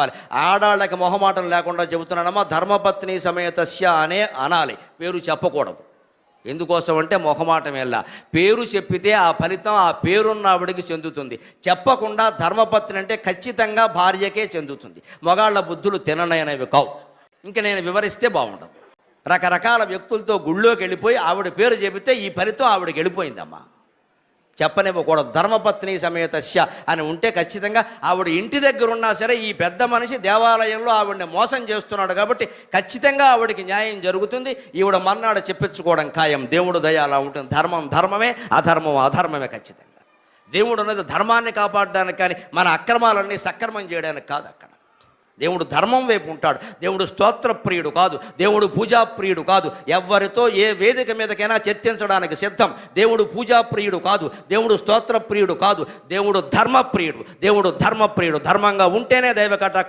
చెప్పాలి. ఆడాళ్ళకి మొహమాటం లేకుండా చెబుతున్నాడమ్మా ధర్మపత్ని సమేతస్య అనే అనాలి. పేరు చెప్పకూడదు. ఎందుకోసం అంటే మొహమాటం వెళ్ళ పేరు చెప్పితే ఆ ఫలితం ఆ పేరున్న ఆవిడికి చెందుతుంది. చెప్పకుండా ధర్మపత్ని అంటే ఖచ్చితంగా భార్యకే చెందుతుంది. మొగాళ్ళ బుద్ధులు తిననైనవి కావు. ఇంక నేను వివరిస్తే బాగుండదు. రకరకాల వ్యక్తులతో గుళ్ళోకి వెళ్ళిపోయి ఆవిడ పేరు చెబితే ఈ ఫలితం ఆవిడకి వెళ్ళిపోయిందమ్మా. చెప్పనివ్వకూడదు. ధర్మపత్ని సమేతస్య అని ఉంటే ఖచ్చితంగా ఆవిడ ఇంటి దగ్గర ఉన్నా సరే ఈ పెద్ద మనిషి దేవాలయంలో ఆవిడని మోసం చేస్తున్నాడు కాబట్టి ఖచ్చితంగా ఆవిడకి న్యాయం జరుగుతుంది. ఈవిడ మర్నాడు చెప్పించుకోవడం ఖాయం. దేవుడు దయ అలా ఉంటుంది. ధర్మం ధర్మమే అధర్మం అధర్మమే ఖచ్చితంగా. దేవుడు అనేది ధర్మాన్ని కాపాడడానికి కానీ మన అక్రమాలన్నీ సక్రమం చేయడానికి కాదు అక్కడ. దేవుడు ధర్మం వైపు ఉంటాడు. దేవుడు స్తోత్ర ప్రియుడు కాదు. దేవుడు పూజా ప్రియుడు కాదు. ఎవరితో ఏ వేదిక మీదకైనా చర్చించడానికి సిద్ధం. దేవుడు పూజా ప్రియుడు కాదు. దేవుడు స్తోత్ర ప్రియుడు కాదు. దేవుడు ధర్మ ప్రియుడు. దేవుడు ధర్మ ప్రియుడు. ధర్మంగా ఉంటేనే దైవ